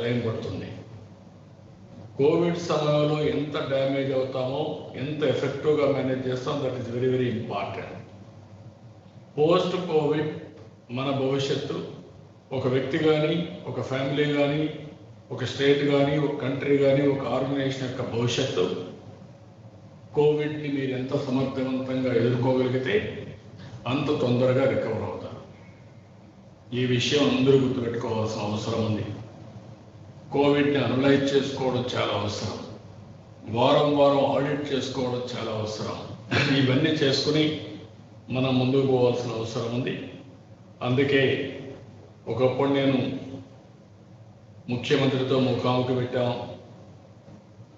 Time పడుతుంది. Covid సమయంలో ఎంత డ్యామేజ్ అవుతామో ఎంత ఎఫెక్టివ్గా మేనేజ్ చేస్తాం that is very very important. Post Covid మన భవిష్యత్తు ఒక వ్యక్తి కానీ ఒక ఫ్యామిలీ కానీ ఒక స్టేట్ కానీ ఒక కంట్రీ కానీ ఒక ఆర్గనైజేషన్ యొక్క భవిష్యత్తు కోవిడ్ని మీరు ఎంత సమర్థవంతంగా ఎదుర్కోగలిగితే అంత తొందరగా రికవర్ అవుతారు. ఈ విషయం అందరూ గుర్తుపెట్టుకోవాల్సిన అవసరం ఉంది. కోవిడ్ని అనలైజ్ చేసుకోవడం చాలా అవసరం. వారం వారం ఆడిట్ చేసుకోవడం చాలా అవసరం. ఇవన్నీ చేసుకుని మనం ముందుకు పోవాల్సిన అవసరం ఉంది. అందుకే ఒకప్పుడు నేను ముఖ్యమంత్రితో ముఖాముఖి పెట్టాం.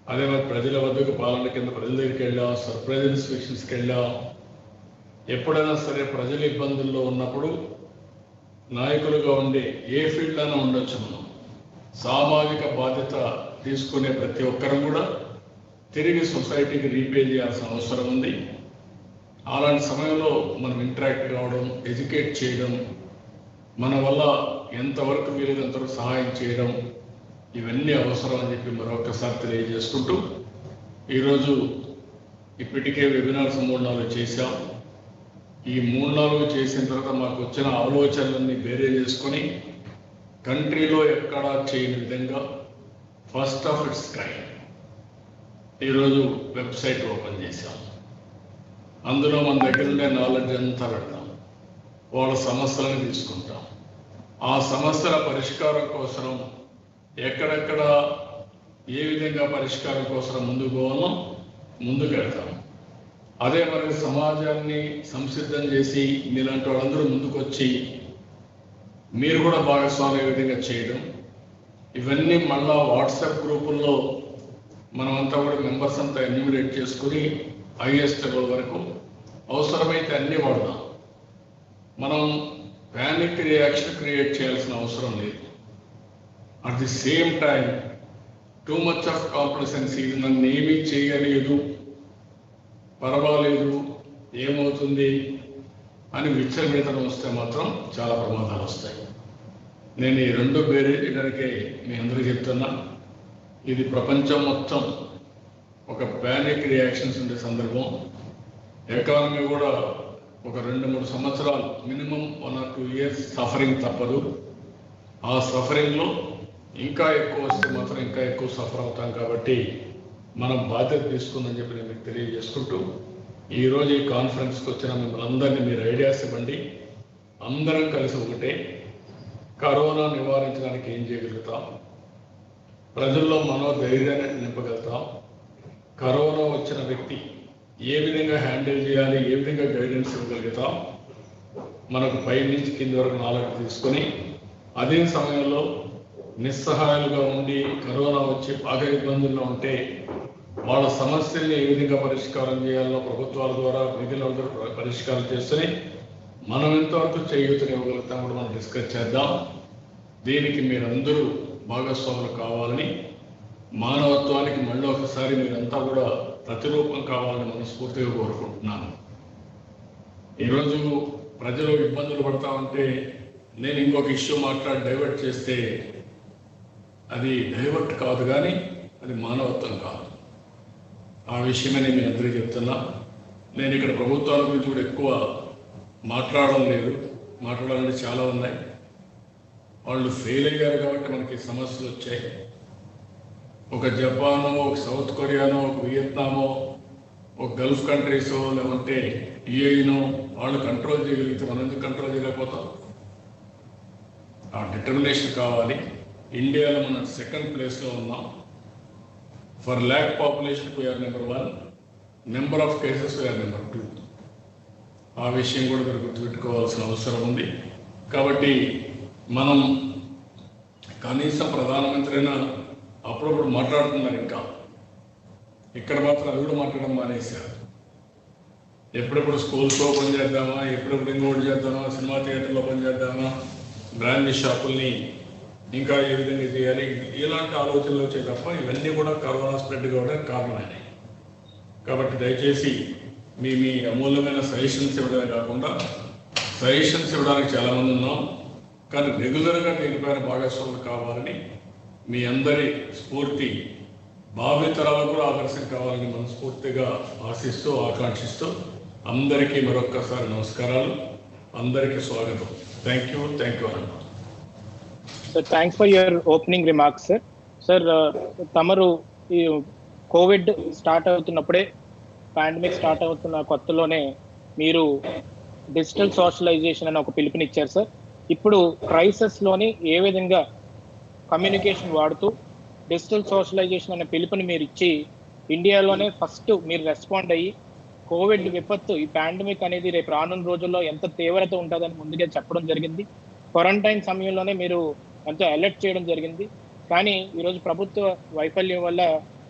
అదే మరి ప్రజల వద్దకు పాలన కింద ప్రజల దగ్గరికి వెళ్ళాం సర్ప్రైజ్ ఇన్స్పెక్షన్స్కి వెళ్ళాం. ఎప్పుడైనా సరే ప్రజలు ఇబ్బందుల్లో ఉన్నప్పుడు నాయకులుగా ఉండే ఏ ఫీల్డ్ అయినా ఉండొచ్చు మనం. సామాజిక బాధ్యత తీసుకునే ప్రతి ఒక్కరు కూడా తిరిగి సొసైటీకి రీపే చేయాల్సిన అవసరం ఉంది. అలాంటి సమయంలో మనం ఇంటరాక్ట్ కావడం ఎడ్యుకేట్ చేయడం మన వల్ల ఎంతవరకు వీలైనంతవరకు సహాయం చేయడం ఇవన్నీ అవసరం అని చెప్పి మరొకసారి తెలియజేసుకుంటూ ఈరోజు ఇప్పటికే వెబినార్స్ మూడు నాలుగు చేశాం. ఈ మూడు నాలుగు చేసిన తర్వాత మాకు వచ్చిన ఆలోచనలన్నీ వేరే చేసుకొని కంట్రీలో ఎక్కడా చేయని విధంగా ఫస్ట్ ఆఫ్ ఇట్స్ కైండ్ ఈరోజు వెబ్సైట్ ఓపెన్ చేశాం. అందులో మన దగ్గర ఉండే నాలెడ్జ్ అంతా పెడతాం వాళ్ళ సమస్యలను తీసుకుంటాం. ఆ సమస్యల పరిష్కారం కోసం ఎక్కడెక్కడ ఏ విధంగా పరిష్కారం కోసం ముందుకు పోవాలో ముందుకు వెళ్తాం. అదే మరి సమాజాన్ని సంసిద్ధం చేసి మీలాంటి వాళ్ళందరూ ముందుకొచ్చి మీరు కూడా భాగస్వామి విధంగా చేయడం. ఇవన్నీ మళ్ళా వాట్సాప్ గ్రూపుల్లో మనమంతా కూడా మెంబర్స్ అంతా ఎన్యూమినేట్ చేసుకుని హైయెస్ట్ లెవెల్ వరకు అవసరమైతే అన్నీ వాడదాం. మనం ప్యానిక్ రియాక్షన్ క్రియేట్ చేయాల్సిన అవసరం లేదు. At the same time too much of complacency నన్ను ఏమీ చేయలేదు. పర్వాలేదు ఏమవుతుంది అని విచ్చలవిడతనం వస్తే మాత్రం చాలా ప్రమాదాలు వస్తాయి. నేను ఈ రెండు వేరేటరికే మీ అందరూ చెప్తున్నా. ఇది ప్రపంచం మొత్తం ఒక ప్యానిక్ రియాక్షన్స్ ఉండే సందర్భం. ఎకానమీ కూడా ఒక రెండు మూడు సంవత్సరాలు minimum one or two years suffering తప్పదు. ఆ సఫరింగ్లో ఇంకా ఎక్కువ వస్తే మాత్రం ఇంకా ఎక్కువ సఫర్ అవుతాం కాబట్టి మనం బాధ్యత తీసుకుందని చెప్పి నేను మీకు తెలియజేసుకుంటూ ఈరోజు ఈ కాన్ఫరెన్స్కి వచ్చిన మిమ్మల్ని అందరినీ మీరు ఐడియాస్ ఇవ్వండి. అందరం కలిసి ఒకటే కరోనా నివారించడానికి ఏం చేయగలుగుతాం? ప్రజల్లో మనోధైర్యాన్ని నింపగలుగుతాం. కరోనా వచ్చిన వ్యక్తి ఏ విధంగా హ్యాండిల్ చేయాలి ఏ విధంగా గైడెన్స్ ఇవ్వగలుగుతాం? మనకు పై నుంచి కింద వరకు నాలుగు తీసుకొని అదే సమయంలో నిస్సహాయాలుగా ఉండి కరోనా వచ్చి బాగా ఇబ్బందుల్లో ఉంటే వాళ్ళ సమస్యల్ని ఏ విధంగా పరిష్కారం చేయాలో ప్రభుత్వాల ద్వారా మిగిలిన పరిష్కారం చేస్తూనే మనం ఎంతవరకు చేయూతని ఇవ్వగలుగుతాం కూడా మనం డిస్కస్ చేద్దాం. దీనికి మీరందరూ భాగస్వాములు కావాలని మానవత్వానికి మళ్ళీ ఒకసారి మీరంతా కూడా ప్రతిరూపం కావాలని మనస్ఫూర్తిగా కోరుకుంటున్నాను. ఈరోజు ప్రజలు ఇబ్బందులు పడతా ఉంటే నేను ఇంకొక ఇష్యూ మాట్లాడి డైవర్ట్ చేస్తే అది డైవర్ట్ కాదు కానీ అది మానవత్వం కాదు. ఆ విషయమే నేను మీ అందరికీ చెప్తున్నా. నేను ఇక్కడ ప్రభుత్వాల గురించి కూడా ఎక్కువ మాట్లాడడం లేదు. మాట్లాడాలంటే చాలా ఉన్నాయి. వాళ్ళు ఫెయిల్ అయ్యారు కాబట్టి మనకి సమస్యలు వచ్చాయి. ఒక జపానో ఒక సౌత్ కొరియానో ఒక వియత్నామో ఒక గల్ఫ్ కంట్రీసో లేకుంటే యుఏఈనో వాళ్ళు కంట్రోల్ చేయగలిగితే మనం ఎందుకు కంట్రోల్ చేయలేకపోతాం? ఆ డిటర్మినేషన్ కావాలి. ఇండియాలో మనం సెకండ్ ప్లేస్లో ఉన్నాం. For lack population we are number one number of cases we are number two ఆ విషయం కూడా మీరు గుర్తుపెట్టుకోవాల్సిన అవసరం ఉంది. కాబట్టి మనం కనీసం ప్రధానమంత్రి అయినా అప్పుడప్పుడు మాట్లాడుతున్నారు ఇంకా. ఇక్కడ మాత్రం అది కూడా మాట్లాడడం మానేశారు. ఎప్పుడెప్పుడు స్కూల్స్ ఓపెన్ చేద్దామా ఎప్పుడెప్పుడు ఇంకోటి చేద్దామా సినిమా థియేటర్లు ఓపెన్ చేద్దామా బ్రాండ్ షాపుల్ని ఇంకా ఏ విధంగా చేయాలి ఇలాంటి ఆలోచనలు వచ్చాయి తప్ప ఇవన్నీ కూడా కరోనా స్ప్రెడ్ కావడానికి కారణమైనాయి కాబట్టి దయచేసి మీ మీ అమూల్యమైన సజెషన్స్ ఇవ్వడమే కాకుండా సజెషన్స్ ఇవ్వడానికి చాలామంది ఉన్నాం. కానీ రెగ్యులర్గా దీనిపైన భాగస్వాములు కావాలని మీ అందరి స్ఫూర్తి భావితరాలు కూడా ఆదర్శం కావాలని మనస్ఫూర్తిగా ఆశిస్తూ ఆకాంక్షిస్తూ అందరికీ మరొక్కసారి నమస్కారాలు. అందరికీ స్వాగతం. థ్యాంక్ యూ థ్యాంక్ యూ అన్న sir thanks for your opening remarks sir sir తమరు ఈ కోవిడ్ స్టార్ట్ అవుతున్నప్పుడే పాండమిక్ స్టార్ట్ అవుతున్న కొత్తలోనే మీరు డిజిటల్ సోషలైజేషన్ అని ఒక పిలుపునిచ్చారు సార్ ఇప్పుడు క్రైసిస్లోని ఏ విధంగా కమ్యూనికేషన్ వాడుతూ డిజిటల్ సోషలైజేషన్ అనే పిలుపుని మీరు ఇచ్చి ఇండియాలోనే ఫస్ట్ మీరు రెస్పాండ్ అయ్యి కోవిడ్ విపత్తు ఈ పాండమిక్ అనేది రేపు రానున్న రోజుల్లో ఎంత తీవ్రత ఉంటుందని ముందుగా చెప్పడం జరిగింది. క్వారంటైన్ సమయంలోనే మీరు ఎంతో అలర్ట్ చేయడం జరిగింది. కానీ ఈరోజు ప్రభుత్వ వైఫల్యం వల్ల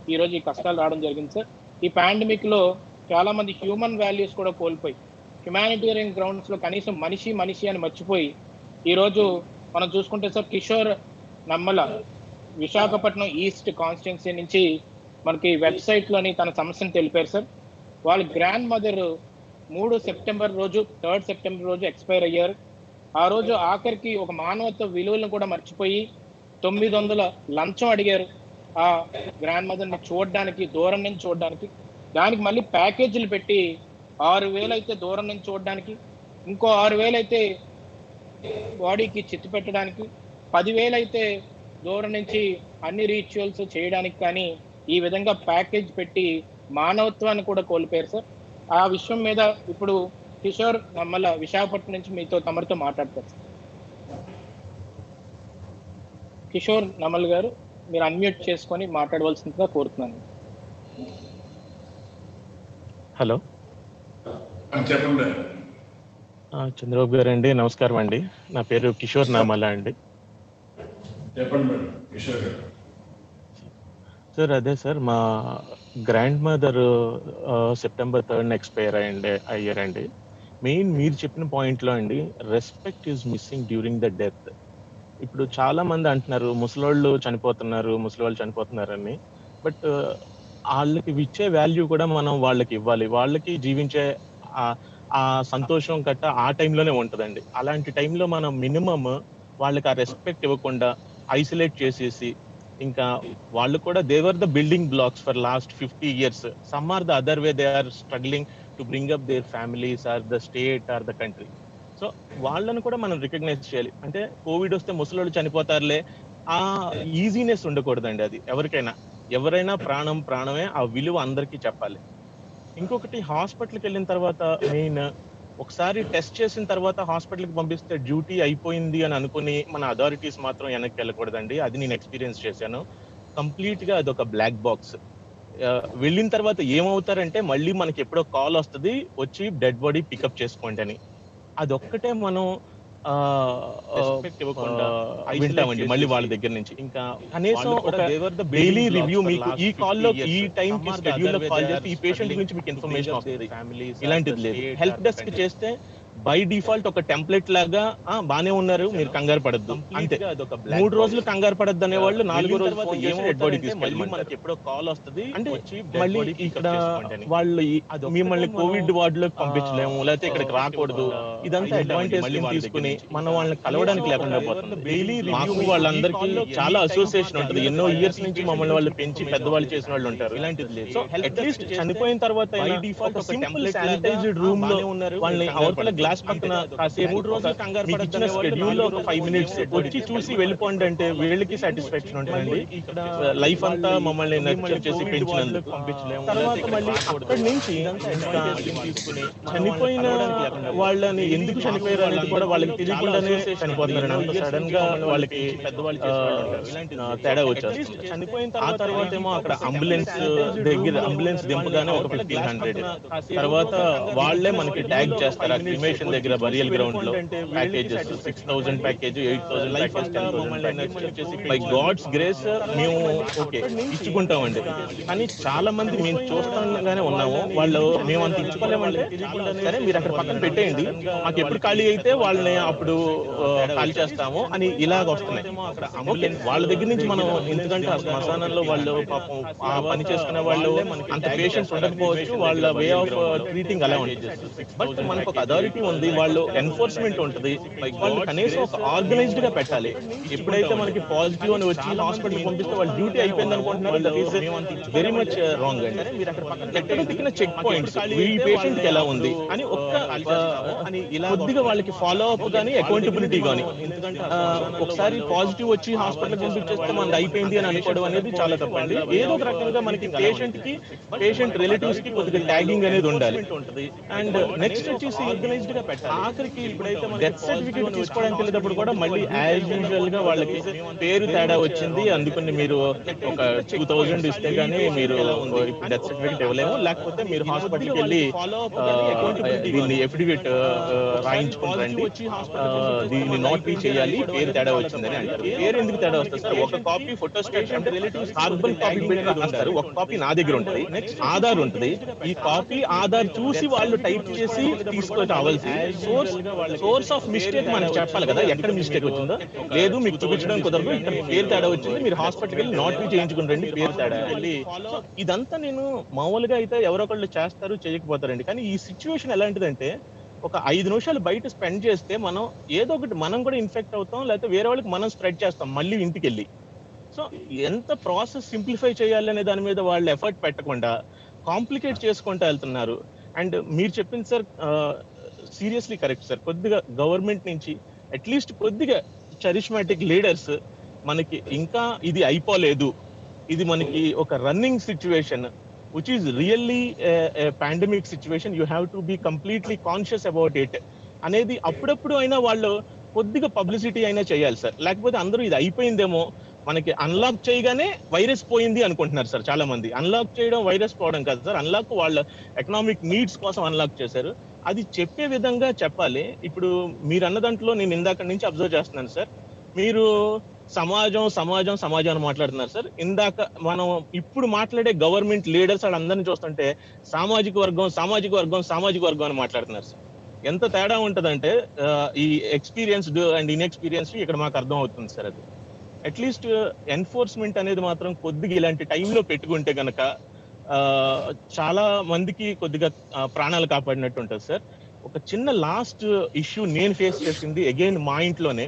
ఈరోజు ఈ కష్టాలు రావడం జరిగింది సార్ ఈ పాండమిక్లో చాలా మంది హ్యూమన్ వాల్యూస్ కూడా కోల్పోయి హ్యుమానిటేరియన్ గ్రౌండ్స్లో కనీసం మనిషి మనిషి అని మర్చిపోయి ఈరోజు మనం చూసుకుంటే సార్ కిషోర్ నమ్మల విశాఖపట్నం ఈస్ట్ కాన్స్టిట్యున్సీ నుంచి మనకి వెబ్సైట్లోని తన సమస్యను తెలిపారు సార్. వాళ్ళ గ్రాండ్ మదర్ మూడు సెప్టెంబర్ రోజు థర్డ్ సెప్టెంబర్ రోజు ఎక్స్పైర్ అయ్యారు. ఆ రోజు ఆఖరికి ఒక మానవత్వ విలువలను కూడా మర్చిపోయి తొమ్మిది వందల లంచం అడిగారు. ఆ గ్రాండ్ మదర్ని చూడడానికి దూరం నుంచి చూడడానికి దానికి మళ్ళీ ప్యాకేజీలు పెట్టి ఆరు వేలు అయితే దూరం నుంచి చూడడానికి ఇంకో ఆరు వేలు అయితే బాడీకి చిత్తు పెట్టడానికి పదివేలు అయితే దూరం నుంచి అన్ని రిచువల్స్ చేయడానికి కానీ ఈ విధంగా ప్యాకేజ్ పెట్టి మానవత్వాన్ని కూడా కోల్పోయారు సార్. ఆ విషయం మీద ఇప్పుడు కిషోర్ నమ్మల విశాఖపట్నం నుంచి మీతో తమరితో మాట్లాడతారు కిషోర్ నమల్ గారు మీరు అన్మ్యూట్ చేసుకొని మాట్లాడవలసిందిగా కోరుతున్నాను. హలో. చెప్పండి. ఆ, చంద్రబాబు గారు అండి నమస్కారం అండి. నా పేరు కిషోర్ నామల అండి. చెప్పండి మేడం కిషోర్ గారు. సార్ అదే సార్ మా grand mother September third expire అయ్యండి అయ్యారండి. మెయిన్ మీరు చెప్పిన పాయింట్లో అండి respect is missing during the death. ఇప్పుడు చాలా మంది అంటున్నారు ముసలోళ్ళు చనిపోతున్నారు ముసలి వాళ్ళు చనిపోతున్నారని. బట్ వాళ్ళకి ఇచ్చే వాల్యూ కూడా మనం వాళ్ళకి ఇవ్వాలి. వాళ్ళకి జీవించే ఆ- సంతోషం గట్ట ఆ టైంలోనే ఉంటుందండి. అలాంటి టైంలో మనం మినిమమ్ వాళ్ళకి ఆ రెస్పెక్ట్ ఇవ్వకుండా ఐసోలేట్ చేసేసి ఇంకా వాళ్ళు కూడా they were the building blocks for last fifty years some or the other way they are struggling to bring up their families or the state or the country so వాళ్ళని కూడా మనం recognise చేయాలి. అంటే Covid వస్తే ముసలోళ్ళు చనిపోతారులే. ఆ easiness ఉండకూడదండి అది ఎవరికైనా. ఎవరైనా ప్రాణం ప్రాణమే ఆ విలువ అందరికీ చెప్పాలి. ఇంకొకటి హాస్పిటల్కి వెళ్ళిన తర్వాత మెయిన్ ఒకసారి టెస్ట్ చేసిన తర్వాత హాస్పిటల్కి పంపిస్తే డ్యూటీ అయిపోయింది అని అనుకుని మన అథారిటీస్ మాత్రం వెనక్కి వెళ్ళకూడదండి. అది నేను ఎక్స్పీరియన్స్ చేశాను. కంప్లీట్గా అదొక బ్లాక్ బాక్స్. వెళ్ళిన తర్వాత ఏమవుతారంటే మళ్ళీ మనకి ఎప్పుడో కాల్ వస్తుంది వచ్చి డెడ్ బాడీ పికప్ చేసుకోండి అని. అదొక్కటే మనం దగ్గర నుంచి. ఇంకా కనీసం ఒక రివ్యూ మీకు ఈ కాల్లో ఈ టైం ఈ పేషెంట్ మీకు ఇన్ఫర్మేషన్ వస్తుంది. ఇలాంటిది లేదు. హెల్ప్ డెస్క్ చేస్తే బై డిఫాల్ట్ ఒక టెంప్లెట్ లాగా ఆ బానే ఉన్నారు. మీరు కంగారు పడద్దు. అంతే. మూడు. రోజులు కంగారు పడద్దు అనే వాళ్ళు నాలుగో వెళ్ళిన రోజు తర్వాత ఫోన్ చేసి ఏమవుతారంటే డెడ్ బాడీ మళ్ళీ తీసుకెళ్ళి మనకి ఎప్పుడో కాల్ వస్తుంది అంటే మళ్ళీ ఇక్కడ. వాళ్ళు మిమ్మల్ని కోవిడ్ వార్డులోకి ఆ, పంపించలేము లేకపోతే ఇక్కడికి రాకూడదు. ఇదంతా అడ్వాంటేజ్ తీసుకుని. మనం వాళ్ళని కలవడానికి లేకుండా పోతుంది. Review మాకు వాళ్ళందరికీ లో చాలా అసోసియేషన్ ఉంటుంది. ఎన్నో ఇయర్స్ నుంచి మమ్మల్ని వాళ్ళు పెంచి పెద్దవాళ్ళు. చేసిన వాళ్ళు ఉంటారు. ఇలాంటిది లేదు. సో అట్లీస్ట్ చనిపోయిన తర్వాత రూమ్లో ఉన్నారు, వాళ్ళని అవతల గ్లాస్. పక్కన కాసేపు మూడు రోజులు కంగారు ఇచ్చిన అనే వాళ్ళు schedule లో ఒక ఫైవ్ మినిట్స్ వచ్చి చూసి వెళ్ళిపోండి అంటే వీళ్ళకి సాటిస్ఫాక్షన్ ఉంటుందండి. లైఫ్ అంతా మమ్మల్ని నచ్చ చేసి పెంచినందుకు. తర్వాత మళ్ళీ. అక్కడి నుంచి చనిపోయిన వాళ్ళని ఎందుకు చనిపోయారు అనేది కూడా వాళ్ళకి తెలియకుండానే చనిపోతున్నారు అంత సడన్గా వాళ్ళకి తేడా వచ్చేస్తుంది. చనిపోయిన ఆ తర్వాత ఏమో అక్కడ అంబులెన్స్ దగ్గర అంబులెన్స్ దింపగానే ఒక ఫిఫ్టీన్ హండ్రెడ్ తర్వాత వాళ్ళే మనకి ట్యాగ్ చేస్తారు. ఆ క్రిమేషన్ దగ్గర బరియల్ గ్రౌండ్లో packages six thousand package eight thousand package ten thousand by God's grace మేము ఓకే ఇచ్చుకుంటామండి. కానీ చాలా మంది మేము చూస్తాగానే ఉన్నాము. వాళ్ళు మేము అంత ఇచ్చుకోలేమంటే సరే మీరు అక్కడ పక్కన పెట్టేయండి. మాకు ఎప్పుడు ఖాళీ అయితే వాళ్ళని అప్పుడు ఖాళీ చేస్తాము అని ఇలాగ వస్తున్నాయి. ఓకే వాళ్ళ దగ్గర నుంచి మనం ఎందుకంటే ఆ శ్మశానంలో వాళ్ళు పాపం ఆ పని చేసుకునే వాళ్ళు అంత పేషెంట్స్ ఉండకపోవచ్చు. వాళ్ళ వే ఆఫ్ ట్రీటింగ్ అలా ఉంటుంది. బట్ మనకు ఒక అథారిటీ సెక్యూరిటీ ఉంది వాళ్ళు ఎన్ఫోర్స్మెంట్ ఉంటుంది. వాళ్ళు కనీసం ఒక ఆర్గనైజ్డ్గా పెట్టాలి. ఎప్పుడైతే మనకి పాజిటివ్ అని వచ్చి హాస్పిటల్ పంపిస్తే వాళ్ళ డ్యూటీ అయిపోయింది అనుకుంటున్నారు that is very much wrong అండి. ఎక్కడ తిక్కిన చెక్ పాయింట్స్ ఈ పేషెంట్ ఎలా ఉంది? అని ఒక్క కొద్దిగా వాళ్ళకి ఫాలో అప్ గానీ అకౌంటబిలిటీ గానీ. ఒకసారి పాజిటివ్ వచ్చి హాస్పిటల్ పంపించేస్తే మనది అయిపోయింది అని అనుకోవడం అనేది చాలా తప్పండి. ఏదో ఒక రకంగా మనకి పేషెంట్కి పేషెంట్ రిలేటివ్స్కి కొద్దిగా ట్యాగింగ్ అనేది ఉండాలి. అండ్ నెక్స్ట్ వచ్చేసి ఆర్గనైజ్డ్ గా పెట్టాలి. ఆఖరికి ఇప్పుడైతే డెత్ సర్టిఫికేట్ తీసుకోవడానికి వెళ్ళేటప్పుడు కూడా మళ్ళీ యాజ్ యూజువల్గా వాళ్ళకి పేరు తేడా వచ్చింది. అందుకని మీరు ఒక టూ థౌజండ్ ఇస్తే గానీ మీరు డెత్ సర్టిఫికేట్ ఇవ్వలేము. లేకపోతే మీరు హాస్పిటల్కి వెళ్ళి దీన్ని ఎఫిడవిట్ రాయించుకుని రండి. ఆ, దీన్ని నోట్ బి చేయాలి. పేరు తేడా వచ్చిందని అంటారు. పేరు ఎందుకు తేడా వస్తుంది సార్? ఒక కాపీ ఫోటో స్టేట్ అంటే కాపీ రాస్తారు. ఒక కాపీ నా దగ్గర ఉంటుంది. ఆధార్ ఉంటుంది. ఈ కాపీ ఆధార్ చూసి వాళ్ళు టైప్ చేసి తీసుకొని సోర్స్ సోర్స్ ఆఫ్ మిస్టేక్ మనకి చెప్పాలి కదా. ఎక్కడ మిస్టేక్ వచ్చిందో. లేదు మీకు చూపించడం కుదరదు. ఇక్కడ పేరు తేడా వచ్చింది. మీరు హాస్పిటల్కి వెళ్ళి నాట్ చేయించుకుని రండి. పేరు తేడా. ఇదంతా నేను మామూలుగా అయితే ఎవరొకళ్ళు చేస్తారు చేయకపోతారండి. కానీ ఈ సిచ్యువేషన్ ఎలాంటిదంటే ఒక ఐదు నిమిషాలు బయట స్పెండ్ చేస్తే మనం ఏదో ఒకటి మనం కూడా ఇన్ఫెక్ట్ అవుతాం లేకపోతే వేరే వాళ్ళకి మనం స్ప్రెడ్ చేస్తాం మళ్ళీ ఇంటికి వెళ్ళి సో ఎంత ప్రాసెస్ సింప్లిఫై చేయాలి అనే దాని మీద వాళ్ళు ఎఫర్ట్ పెట్టకుండా కాంప్లికేట్ చేసుకుంటూ వెళ్తున్నారు. అండ్ మీరు చెప్పింది సార్ సీరియస్లీ కరెక్ట్ సార్ కొద్దిగా గవర్నమెంట్ నుంచి అట్లీస్ట్ కొద్దిగా చరిష్మాటిక్ లీడర్స్ మనకి ఇంకా ఇది అయిపోలేదు. ఇది మనకి ఒక running situation which is really pandemic situation you have to be completely conscious about it అనేది అప్పుడప్పుడు అయినా వాళ్ళు కొద్దిగా పబ్లిసిటీ అయినా చేయాలి సార్ లేకపోతే అందరూ ఇది అయిపోయిందేమో మనకి అన్లాక్ చేయగానే వైరస్ పోయింది అనుకుంటున్నారు సార్ చాలా మంది అన్లాక్ చేయడం వైరస్ పోవడం కాదు సార్ అన్లాక్ వాళ్ళ ఎకనామిక్ నీడ్స్ కోసం అన్లాక్ చేశారు. అది చెప్పే విధంగా చెప్పాలి. ఇప్పుడు మీరు అన్న దాంట్లో నేను ఇందాక నుంచి అబ్జర్వ్ చేస్తున్నాను సార్. మీరు సమాజం సమాజం సమాజం అని మాట్లాడుతున్నారు సార్. ఇందాక మనం ఇప్పుడు మాట్లాడే గవర్నమెంట్ లీడర్స్ వాళ్ళందరినీ చూస్తుంటే సామాజిక వర్గం సామాజిక వర్గం సామాజిక వర్గం అని మాట్లాడుతున్నారు సార్. ఎంత తేడా ఉంటదంటే ఈ ఎక్స్పీరియన్స్డ్ అండ్ ఇన్ఎక్స్పీరియన్స్ ఇక్కడ మాకు అర్థం అవుతుంది సార్ అది. అట్లీస్ట్ ఎన్ఫోర్స్మెంట్ అనేది మాత్రం కొద్దిగా ఇలాంటి టైంలో పెట్టుకుంటే కనుక చాలా మందికి కొద్దిగా ప్రాణాలు కాపాడినట్టు ఉంటుంది సార్. ఒక చిన్న లాస్ట్ ఇష్యూ నేను ఫేస్ చేసింది అగైన్ మా ఇంట్లోనే.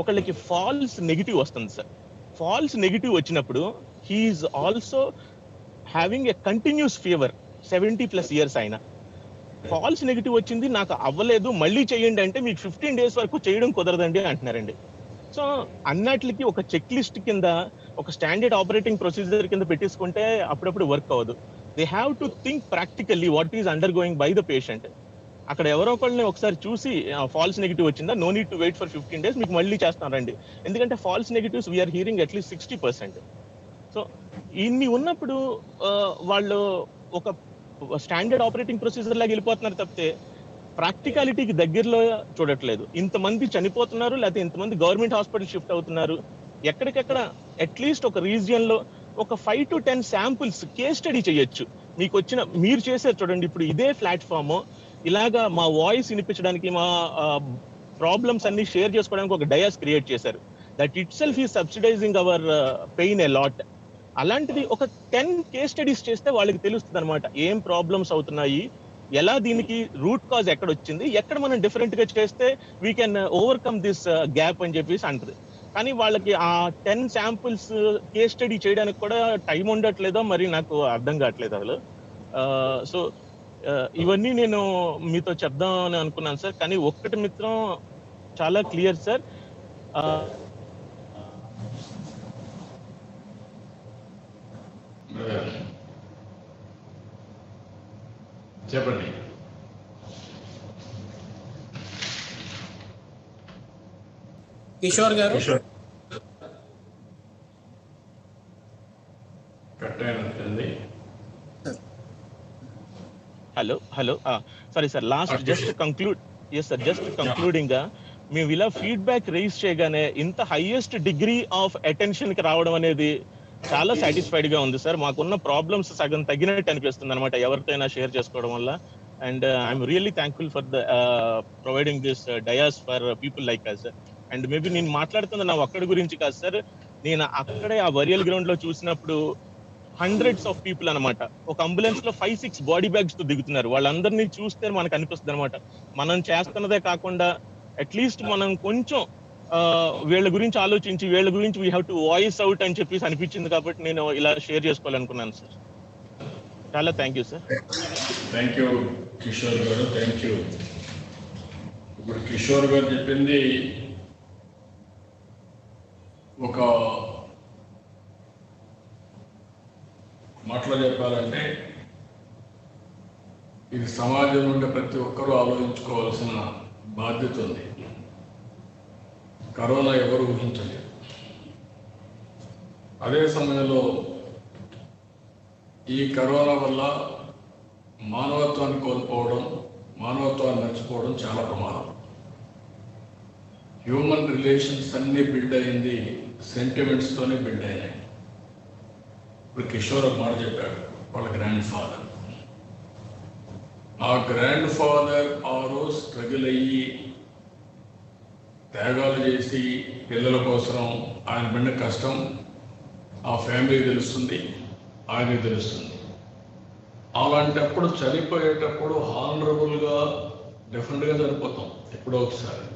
ఒకళ్ళకి ఫాల్స్ నెగిటివ్ వస్తుంది సార్. ఫాల్స్ నెగిటివ్ వచ్చినప్పుడు he's also having a continuous fever seventy plus years ఆయన ఫాల్స్ నెగిటివ్ వచ్చింది నాకు అవ్వలేదు మళ్ళీ చేయండి అంటే మీకు ఫిఫ్టీన్ డేస్ వరకు చేయడం కుదరదండి అంటున్నారండి. సో అన్నట్లకి ఒక చెక్ లిస్ట్ కింద ఒక స్టాండర్డ్ ఆపరేటింగ్ ప్రొసీజర్ కింద పెట్టేసుకుంటే అప్పుడప్పుడు వర్క్ అవ్వదు. They have to think practically what is undergoing by the patient అక్కడ ఎవరో ఒకళ్ళని ఒకసారి చూసి ఫాల్స్ నెగిటివ్ వచ్చిందా? No need to wait for fifteen days మీకు మళ్ళీ చేస్తానండి ఎందుకంటే false negatives we are hearing at least sixty percent so ఇన్ని ఉన్నప్పుడు వాళ్ళు ఒక స్టాండర్డ్ ఆపరేటింగ్ ప్రొసీజర్ లాగా వెళ్ళిపోతున్నారు తప్పితే ప్రాక్టికాలిటీకి దగ్గరలో చూడట్లేదు. ఇంతమంది చనిపోతున్నారు లేకపోతే ఇంతమంది గవర్నమెంట్ హాస్పిటల్ షిఫ్ట్ అవుతున్నారు. ఎక్కడికెక్కడ అట్లీస్ట్ ఒక రీజియన్లో ఒక five to ten samples case study చేయొచ్చు. మీకు వచ్చిన మీరు చేసారు చూడండి ఇప్పుడు ఇదే ప్లాట్ఫామ్ ఇలాగా మా వాయిస్ వినిపించడానికి మా ప్రాబ్లమ్స్ అన్ని షేర్ చేసుకోవడానికి ఒక డయాస్ క్రియేట్ చేశారు. దట్ ఇట్ సెల్ఫ్ ఈ subsidizing our pain a lot అలాంటిది ఒక టెన్ కేస్ స్టడీస్ చేస్తే వాళ్ళకి తెలుస్తుంది అనమాట ఏం ప్రాబ్లమ్స్ అవుతున్నాయి? ఎలా దీనికి రూట్ కాజ్ ఎక్కడ వచ్చింది ఎక్కడ మనం డిఫరెంట్గా చేస్తే we can overcome this gap అని చెప్పేసి అంటది. కానీ వాళ్ళకి ఆ టెన్ శాంపుల్స్ కేస్ స్టడీ చేయడానికి కూడా టైం ఉండట్లేదో మరి నాకు అర్థం కావట్లేదు అసలు. సో ఇవన్నీ నేను మీతో చెప్దాం అని అనుకున్నాను సార్. కానీ ఒక్కటి మిత్రం చాలా క్లియర్ సార్. చెప్పండి. Kishore garu? Hello hello. Sorry sir last. Just conclude yes sir just కంక్లూడింగ్గా మేము ఇలా ఫీడ్బ్యాక్ రైజ్ చేయగానే ఇంత హైయెస్ట్ డిగ్రీ ఆఫ్ అటెన్షన్కి రావడం అనేది చాలా సాటిస్ఫైడ్గా ఉంది సార్. మాకున్న ప్రాబ్లమ్స్ సగం తగ్గినట్టు అనిపిస్తుంది అనమాట ఎవరితోనైనా షేర్ చేసుకోవడం వల్ల. And I'm really thankful for the providing this dais for people like us and maybe నేను మాట్లాడుతున్న నా ఒక్కడి గురించి కాదు సార్. నేను అక్కడే ఆ వరియల్ గ్రౌండ్లో చూసినప్పుడు హండ్రెడ్స్ ఆఫ్ పీపుల్ అన్నమాట. ఒక అంబులెన్స్లో ఫైవ్ సిక్స్ బాడీ బ్యాగ్స్తో దిగుతున్నారు. వాళ్ళందరినీ చూస్తే మనకు అనిపిస్తుంది అనమాట మనం చేస్తున్నదే కాకుండా అట్లీస్ట్ మనం కొంచెం వీళ్ళ గురించి ఆలోచించి వీళ్ళ గురించి we have to voice out అని చెప్పేసి అనిపించింది కాబట్టి నేను ఇలా షేర్ చేసుకోవాలనుకున్నాను సార్. చాలా thank you sir thank you Kishore garu. Thank you ఇప్పుడు కిషోర్ గారు చెప్పింది ఒక మాటలో చెప్పాలంటే ఇది సమాజంలో ఉండే ప్రతి ఒక్కరూ ఆలోచించుకోవాల్సిన బాధ్యత ఉంది. కరోనా ఎవరు ఊహించలేదు. అదే సమయంలో ఈ కరోనా వల్ల మానవత్వాన్ని కోల్పోవడం మానవత్వాన్ని మర్చిపోవడం చాలా ప్రమాదం. హ్యూమన్ రిలేషన్స్ అన్నీ బిల్డ్ అయింది సెంటిమెంట్స్తోనే బిల్డ్ అయ్యాయి ఇప్పుడు కిషోర్ ఒక మాట చెప్పాడు వాళ్ళ గ్రాండ్ ఫాదర్ ఆ గ్రాండ్ ఫాదర్ ఆ రోజు స్ట్రగుల్ అయ్యి త్యాగాలు చేసి పిల్లల కోసం ఆయన పడిన కష్టం ఆ ఫ్యామిలీకి తెలుస్తుంది ఆయనకి తెలుస్తుంది. అలాంటప్పుడు చనిపోయేటప్పుడు హానరబుల్గా డెఫినెట్గా చనిపోతాం ఎప్పుడో ఒకసారి.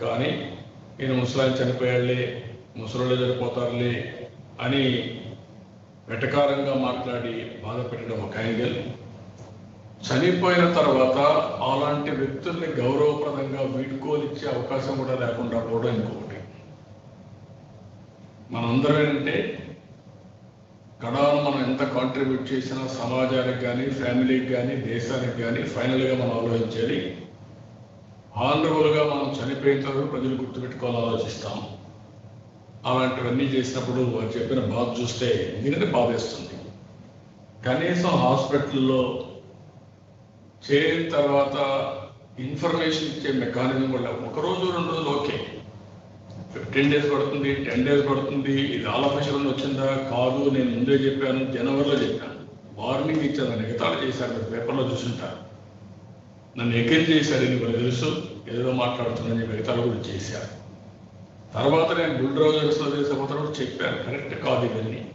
కానీ ఈయన ముసలాయన చనిపోయాళ్ళే ముసలోళ్ళు చనిపోతారులే అని వెటకారంగా మాట్లాడి బాధ పెట్టడం ఒక యాంగిల్. చనిపోయిన తర్వాత అలాంటి వ్యక్తుల్ని గౌరవప్రదంగా వీడ్కోలిచ్చే అవకాశం కూడా లేకుండా పోవడం ఇంకొకటి. మనందరం ఏంటంటే కడాను మనం ఎంత కాంట్రిబ్యూట్ చేసినా సమాజానికి కానీ ఫ్యామిలీకి కానీ దేశానికి కానీ ఫైనల్గా మనం ఆలోచించాలి ఆనరబుల్గా మనం చనిపోయిన తర్వాత ప్రజలు గుర్తుపెట్టుకోవాలని ఆలోచిస్తాం అలాంటివన్నీ చేసినప్పుడు వారు చెప్పిన బాధ చూస్తే ఎందుకంటే బాధేస్తుంది కనీసం హాస్పిటల్లో చేరిన తర్వాత ఇన్ఫర్మేషన్ ఇచ్చే మెకానిజం కూడా ఒక రోజు రెండు రోజులు ఓకే. ఫిఫ్టీన్ డేస్ పడుతుంది టెన్ డేస్ పడుతుంది ఇది ఆలోపేషన్ వచ్చిందా? కాదు నేను ముందే చెప్పాను జనవరిలో చెప్పాను. వార్నింగ్ ఇచ్చాను నన్ను ఎగతాళి చేశారు మీరు పేపర్లో చూసుంటారు. నన్ను ఎగిరి చేశారు ఇది తెలుసు. ఏదో మాట్లాడుతున్నాను చెప్పి ఎగతాళి కూడా చేశారు. తర్వాత నేను బుల్డ్రోజర్స్లో చేసేపోతాను కూడా చెప్పాను. కరెక్ట్ కాదు ఇవన్నీ.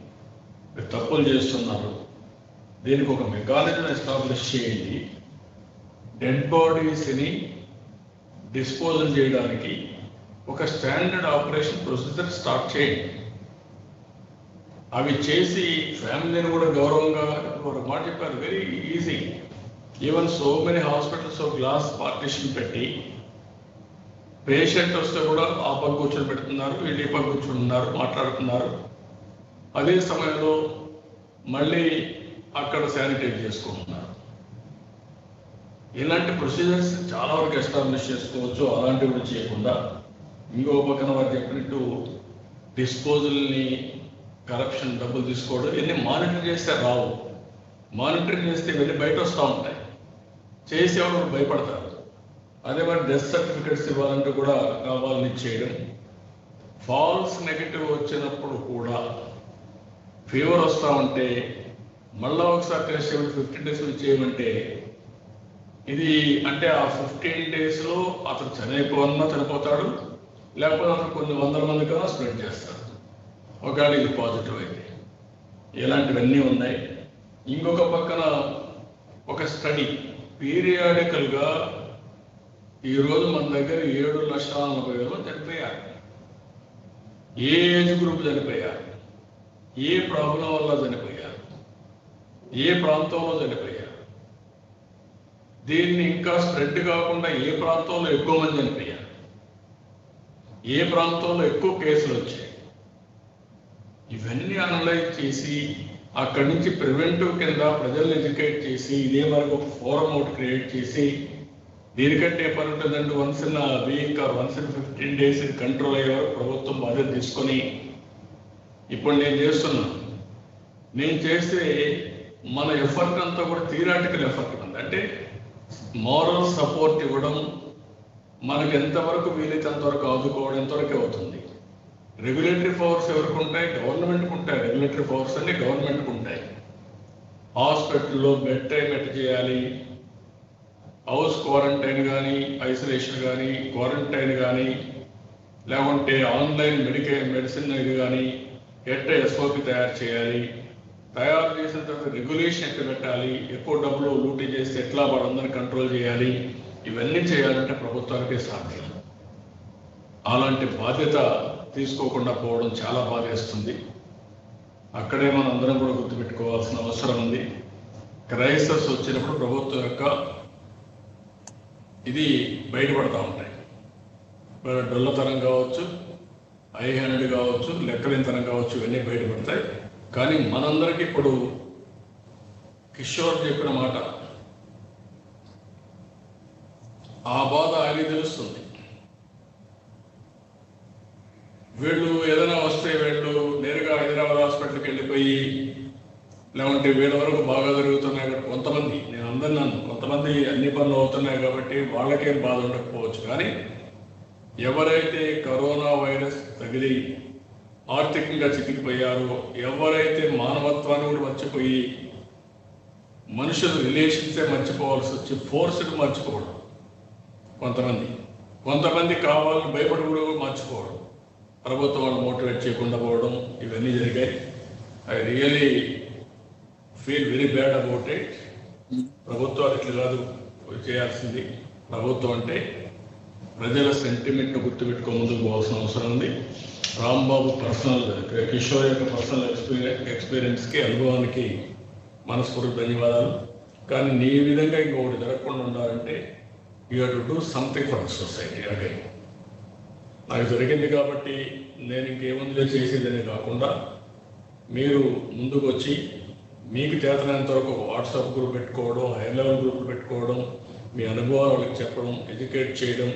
మీరు తప్పులు చేస్తున్నారు. దీనికి ఒక మెకానిజం ఎస్టాబ్లిష్ చేయండి. డెడ్ బాడీస్ని డిస్పోజల్ చేయడానికి ఒక స్టాండర్డ్ ఆపరేషన్ ప్రొసీజర్ స్టార్ట్ చేయండి. అవి చేసి ఫ్యామిలీని కూడా గౌరవంగా ఒక మాట చెప్పారు. Very easy even so many hospitals glass partition పెట్టి పేషెంట్ వస్తే కూడా ఆ పక్క కూర్చొని పెడుతున్నారు వీళ్ళు ఈ పక్క కూర్చొని ఉన్నారు మాట్లాడుతున్నారు. అదే సమయంలో మళ్ళీ అక్కడ శానిటైజ్ చేసుకుంటున్నారు. ఇలాంటి ప్రొసీజర్స్ చాలా వరకు ఎస్టాబ్లిష్ చేసుకోవచ్చు అలాంటివి కూడా చేయకుండా. ఇంకో పక్కన వారు చెప్పినట్టు డిస్పోజల్ని కరప్షన్ డబ్బులు తీసుకోవడం ఇవన్నీ మానిటర్ చేస్తే రావు. మానిటరింగ్ చేస్తే ఇవన్నీ బయట వస్తూ ఉంటాయి. చేసేవాళ్ళు భయపడతారు? అదే మరి డెత్ సర్టిఫికెట్స్ ఇవ్వాలంటే కూడా కావాలని చేయడం. ఫాల్స్ నెగటివ్ వచ్చినప్పుడు కూడా ఫీవర్ వస్తూ ఉంటే మళ్ళా ఒకసారి టెస్ట్ చేయమని ఫిఫ్టీన్ డేస్ చేయమంటే ఇది అంటే ఆ ఫిఫ్టీన్ డేస్లో అతను చనిపోవన్నా చనిపోతాడు లేకపోతే అతను కొన్ని వందల మంది కన్నా స్ప్రెడ్ చేస్తాడు. ఒకవేళ ఇది పాజిటివ్ అయితే. ఇలాంటివన్నీ ఉన్నాయి. ఇంకొక పక్కన ఒక స్టడీ పీరియాడికల్గా ఈరోజు మన దగ్గర ఏడు లక్షల నలభై వేలు చనిపోయారు. ఏ ఏజ్ గ్రూప్ చనిపోయారు? ఏ ప్రాబ్లం వల్ల చనిపోయారు? ఏ ప్రాంతంలో చనిపోయారు? దీన్ని ఇంకా స్ప్రెడ్ కాకుండా ఏ ప్రాంతంలో ఎక్కువ మంది చనిపోయారు? ఏ ప్రాంతంలో ఎక్కువ కేసులు వచ్చాయి? ఇవన్నీ అనలైజ్ చేసి అక్కడి నుంచి ప్రివెంటివ్ కింద ప్రజల్ని ఎడ్యుకేట్ చేసి ఇదే వరకు ఒక ఫోరం ఒకటి క్రియేట్ చేసి దీనికంటే పని ఉంటుందండి once in week once in fifteen days control అయ్యే వరకు ప్రభుత్వం బాధ్యత తీసుకొని ఇప్పుడు నేను చేస్తున్నాను నేను చేస్తే మన ఎఫర్ట్ అంతా కూడా థియరాటికల్ ఎఫర్ట్ ఉంది. అంటే మోరల్ సపోర్ట్ ఇవ్వడం మనకు ఎంతవరకు వీలైతే అంతవరకు ఆదుకోవడం ఎంతవరకు అవుతుంది. రెగ్యులేటరీ పవర్స్ ఎవరికి ఉంటాయి? గవర్నమెంట్కి ఉంటాయి. రెగ్యులేటరీ పవర్స్ అన్ని గవర్నమెంట్కి ఉంటాయి. హాస్పిటల్లో బెడ్ టైం ఎట్ చేయాలి. హౌస్ క్వారంటైన్ కానీ ఐసోలేషన్ కానీ క్వారంటైన్ కానీ లేకుంటే ఆన్లైన్ మెడికే మెడిసిన్ ఇది కానీ ఎట్ట ఎస్ఓపి తయారు చేయాలి తయారు చేసిన తర్వాత రెగ్యులేషన్ ఎట్లా పెట్టాలి ఎక్కువ డబ్బులు లూటీ చేస్తే ఎట్లా వాళ్ళందరినీ కంట్రోల్ చేయాలి ఇవన్నీ చేయాలంటే ప్రభుత్వానికే సాధ్యం. అలాంటి బాధ్యత తీసుకోకుండా పోవడం చాలా బాధేస్తుంది. అక్కడే మనం అందరం కూడా గుర్తుపెట్టుకోవాల్సిన అవసరం ఉంది. క్రైసిస్ వచ్చినప్పుడు ప్రభుత్వం యొక్క ఇది బయటపడతా ఉంటాయి. డొల్లతనం కావచ్చు ఐ హ్యాండ్ కావచ్చు లెక్కలింతనం కావచ్చు ఇవన్నీ బయటపడతాయి. కానీ మనందరికీ ఇప్పుడు కిషోర్ చెప్పిన మాట ఆ బాధ ఆయనకి తెలుస్తుంది. వీళ్ళు ఏదైనా వస్తే వీళ్ళు నేరుగా హైదరాబాద్ హాస్పిటల్కి వెళ్ళిపోయి లేకుంటే వీళ్ళ వరకు బాగా జరుగుతున్నాయి కాబట్టి కొంతమంది నేను అందరిని నన్ను కొంతమంది అన్ని పనులు అవుతున్నాయి కాబట్టి వాళ్ళకేం బాధ ఉండకపోవచ్చు. కానీ ఎవరైతే కరోనా వైరస్ తగిలి ఆర్థికంగా చిక్కిపోయారో ఎవరైతే మానవత్వాన్ని కూడా మర్చిపోయి మనుషుల రిలేషన్సే మర్చిపోవాల్సి వచ్చి ఫోర్స్డ్ మర్చిపోవడం కొంతమంది. కొంతమంది కావాలని భయపడి కూడా మర్చిపోవడం. ప్రభుత్వం వాళ్ళు మోటివేట్ చేయకుండా పోవడం ఇవన్నీ జరిగాయి. I really feel very bad about it ప్రభుత్వాలు ఇట్లా కాదు చేయాల్సింది. ప్రభుత్వం అంటే ప్రజల సెంటిమెంట్ గుర్తుపెట్టుకో ముందుకు పోవాల్సిన అవసరం ఉంది. రాంబాబు పర్సనల్ కిషోర్ యొక్క పర్సనల్ ఎక్స్పీరియన్స్ ఎక్స్పీరియన్స్కి అనుభవానికి మనస్ఫూర్తి ధన్యవాదాలు. కానీ నీ విధంగా ఇంకొకటి జరగకుండా ఉండాలంటే you have to do something for society అంటే నాకు జరిగింది కాబట్టి నేను ఇంకేముందులో చేసేదని కాకుండా మీరు ముందుకు వచ్చి మీకు చేతనంత వరకు ఒక వాట్సాప్ గ్రూప్ పెట్టుకోవడం హై లెవెల్ గ్రూప్ పెట్టుకోవడం మీ అనుభవాలు వాళ్ళకి చెప్పడం ఎడ్యుకేట్ చేయడం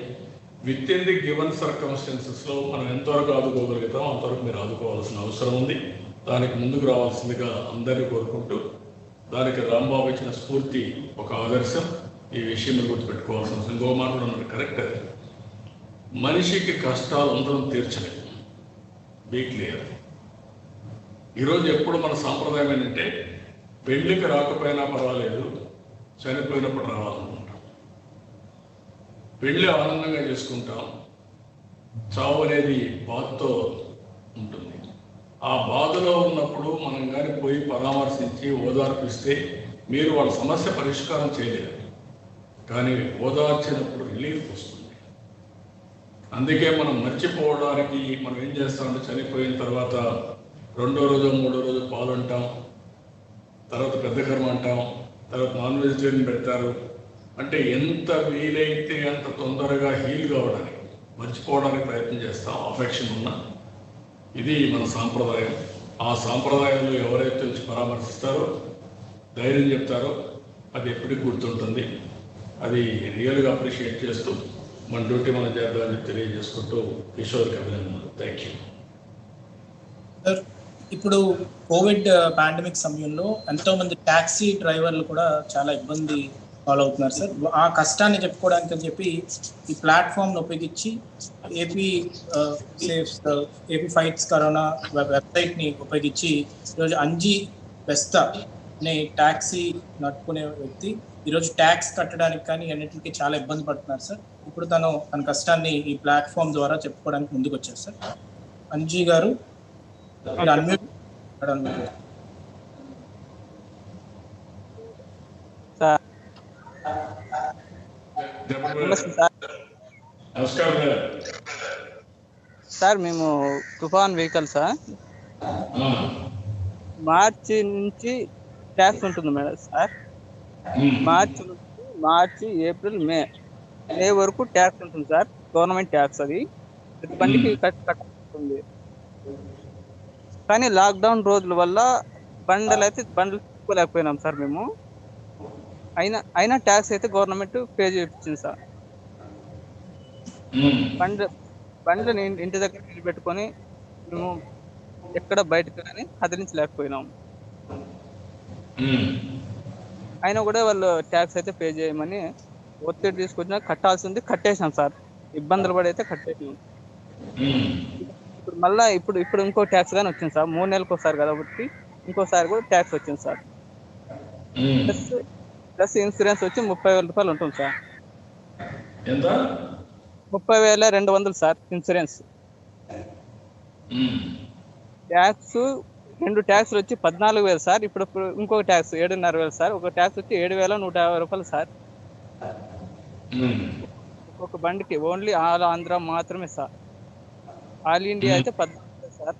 విత్ ఇన్ ది గివెన్ సర్కమ్స్టెన్సెస్లో మనం ఎంతవరకు ఆదుకోగలుగుతాం అంతవరకు మీరు ఆదుకోవాల్సిన అవసరం ఉంది. దానికి ముందుకు రావాల్సిందిగా అందరినీ కోరుకుంటూ దానికి రాంబాబు ఇచ్చిన స్ఫూర్తి ఒక ఆదర్శం. ఈ విషయం మీరు గుర్తుపెట్టుకోవాల్సిన అవసరం. ఇంకో మాట కూడా ఉన్నది కరెక్ట్ అది. మనిషికి కష్టాలు అందరం తీర్చలేదు బీ క్లియర్ ఈరోజు ఎప్పుడు మన సాంప్రదాయం ఏంటంటే పెళ్ళికి రాకపోయినా పర్వాలేదు చనిపోయినప్పుడు రావాలనుకుంటాం. పెళ్ళి ఆనందంగా చేసుకుంటాం. చావు అనేది బాధతో ఉంటుంది. ఆ బాధలో ఉన్నప్పుడు మనం కానీ పోయి పరామర్శించి ఓదార్పిస్తే మీరు వాళ్ళ సమస్య పరిష్కారం చేయలేరు. కానీ ఓదార్చినప్పుడు రిలీఫ్ వస్తుంది. అందుకే మనం మర్చిపోవడానికి మనం ఏం చేస్తామంటే చనిపోయిన తర్వాత రెండో రోజు మూడో రోజు పాలు అంటాం తర్వాత పెద్ద కర్మ అంటాం తర్వాత నాన్ వెజిటేరియన్ పెడతారు. అంటే ఎంత వీలైతే అంత తొందరగా హీల్ కావడానికి మర్చిపోవడానికి ప్రయత్నం చేస్తాం అఫెక్షన్ ఉన్న. ఇది మన సాంప్రదాయం. ఆ సాంప్రదాయంలో ఎవరైతే వచ్చి పరామర్శిస్తారో ధైర్యం చెప్తారో అది ఎప్పటికి గుర్తుంటుంది. అది రియల్గా అప్రిషియేట్ చేస్తూ మన డ్యూటీ మనం చేద్దామని తెలియజేసుకుంటూ కిషోర్కి అభినందనలు థ్యాంక్ యూ ఇప్పుడు కోవిడ్ పాండమిక్ సమయంలో ఎంతో మంది టాక్సీ డ్రైవర్లు కూడా చాలా ఇబ్బంది ఫాలో అవుతున్నారు సార్. ఆ కష్టాన్ని చెప్పుకోవడానికి అని చెప్పి ఈ ప్లాట్ఫామ్ ఉపయోగించి AP safe AP fights corona వెబ్సైట్ని ఉపయోగించి ఈరోజు అంజీ బెస్తా అనే ట్యాక్సీ నడుపుకునే వ్యక్తి ఈరోజు ట్యాక్స్ కట్టడానికి కానీ అన్నిటికీ చాలా ఇబ్బంది పడుతున్నారు సార్. ఇప్పుడు తను తన కష్టాన్ని ఈ ప్లాట్ఫామ్ ద్వారా చెప్పుకోవడానికి ముందుకు వచ్చారు సార్. అంజీ గారు మీరు unmute చేయడం మీరు. సార్. నమస్కారం మేము తుఫాన్ వెహికల్ సార్. మార్చి నుంచి ట్యాక్స్ ఉంటుంది మేడం సార్. మార్చి నుంచి మార్చి ఏప్రిల్ మే. మే వరకు ట్యాక్స్ ఉంటుంది సార్. గవర్నమెంట్ ట్యాక్స్ అది. ప్రతి బండికి కట్ కట్టుంది కానీ లాక్డౌన్ రోజుల వల్ల బండలు అయితే బండ్లు తీసుకోలేకపోయినాం సార్ మేము. అయినా అయినా ట్యాక్స్ అయితే గవర్నమెంట్ పే చేయించింది సార్. బండ్ల బండ్లని ఇంటి దగ్గర నిలబెట్టుకొని మేము ఎక్కడ బయటకు కానీ కదిలించలేకపోయినాం. అయినా కూడా వాళ్ళు ట్యాక్స్ అయితే పే చేయమని ఒత్తిడి తీసుకొచ్చినా కట్టాల్సింది కట్టేసాం సార్. ఇబ్బందులు పడి అయితే కట్టేసాం ఇప్పుడు మళ్ళా ఇప్పుడు ఇప్పుడు ఇంకో ట్యాక్స్ కానీ వచ్చింది సార్. మూడు నెలలకు ఒకసారి కాబట్టి ఇంకోసారి కూడా ట్యాక్స్ వచ్చింది సార్. ప్లస్ ప్లస్ ఇన్సూరెన్స్ వచ్చి ముప్పై వేల రూపాయలు ఉంటుంది సార్. ఎంత? ముప్పై వేల రెండు వందలు సార్ ఇన్సూరెన్స్ ట్యాక్స్ రెండు ట్యాక్స్లు వచ్చి పద్నాలుగు వేలు సార్. ఇప్పుడు ఇంకొక ట్యాక్స్ ఏడున్నర వేలు సార్. ఒక ట్యాక్స్ వచ్చి ఏడు వేల నూట యాభై రూపాయలు సార్. ఒక బండికి ఓన్లీ ఆల్ ఆంధ్ర మాత్రమే సార్. ఆల్ ఇండియా అయితే పద్నాలుగు సార్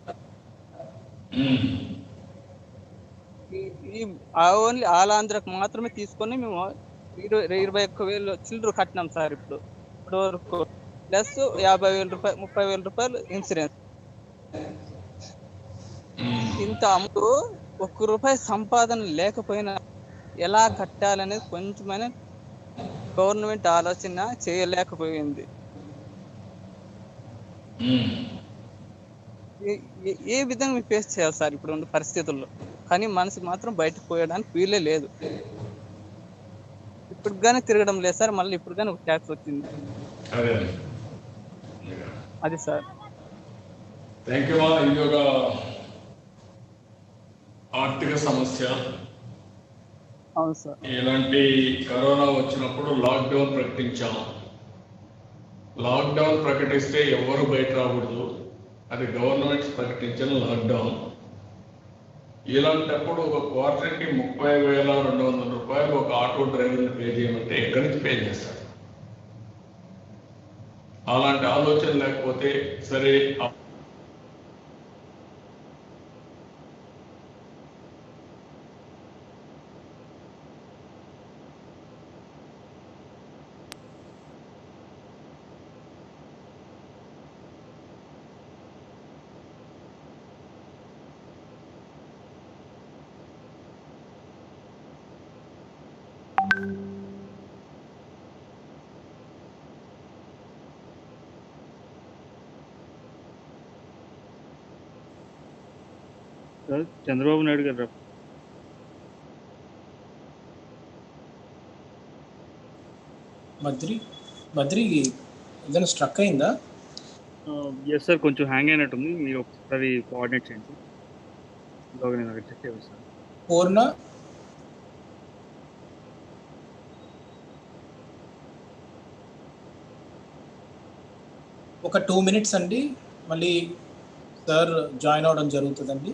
ఈ- ఓన్లీ ఆల్ ఆంధ్రకు మాత్రమే తీసుకొని మేము ఇరవై ఇరవై ఒక్క వేలు చిల్లర కట్టినాం సార్ ఇప్పుడు ఇప్పుడు వరకు ప్లస్ యాభై వేల రూపాయలు ముప్పై వేల రూపాయలు ఇన్సూరెన్స్. ఇంత అమ్ముతూ ఒక్క రూపాయి సంపాదన లేకపోయినా ఎలా కట్టాలనేది కొంచెమైనా గవర్నమెంట్ ఆలోచన చేయలేకపోయింది. ఏ- విధంగా ఫేస్ చేయాలి సార్ ఇప్పుడు ఉన్న పరిస్థితుల్లో? కానీ మనసు మాత్రం బయటకు పోయడానికి వీలే లేదు. ఇప్పుడు కానీ తిరగడం లేదు సార్ మళ్ళీ ఇప్పుడు కానీ ఒక ట్యాక్స్ వచ్చింది. అదే సార్. థ్యాంక్ యూ ఇది ఒక ఆర్థిక సమస్య. అవును సార్. ఇలాంటి కరోనా వచ్చినప్పుడు లాక్డౌన్ ప్రకటించాం. లాక్డౌన్ ప్రకటిస్తే ఎవరు బయట రాకూడదు. అది గవర్నమెంట్ ప్రకటించిన లాక్డౌన్. ఇలాంటప్పుడు ఒక క్వార్టర్కి ముప్పై వేల రెండు వందల రూపాయలు ఒక ఆటో డ్రైవర్ని పే చేయమంటే ఎక్కడి నుంచి పే చేస్తాడు అలాంటి ఆలోచన లేకపోతే సరే చంద్రబాబు నాయుడు గారు బద్రి బద్రి ఏదైనా స్ట్రక్ అయిందా? ఎస్ సార్ కొంచెం హ్యాంగ్ అయినట్టుంది. మీరు ఒకసారి కోఆర్డినేట్ చేయండి. ఇలాగ నేను చెక్ చేస్తాను పూర్ణ? ఒక టూ మినిట్స్ అండి. మళ్ళీ సార్ జాయిన్ అవడం జరుగుతుందండి.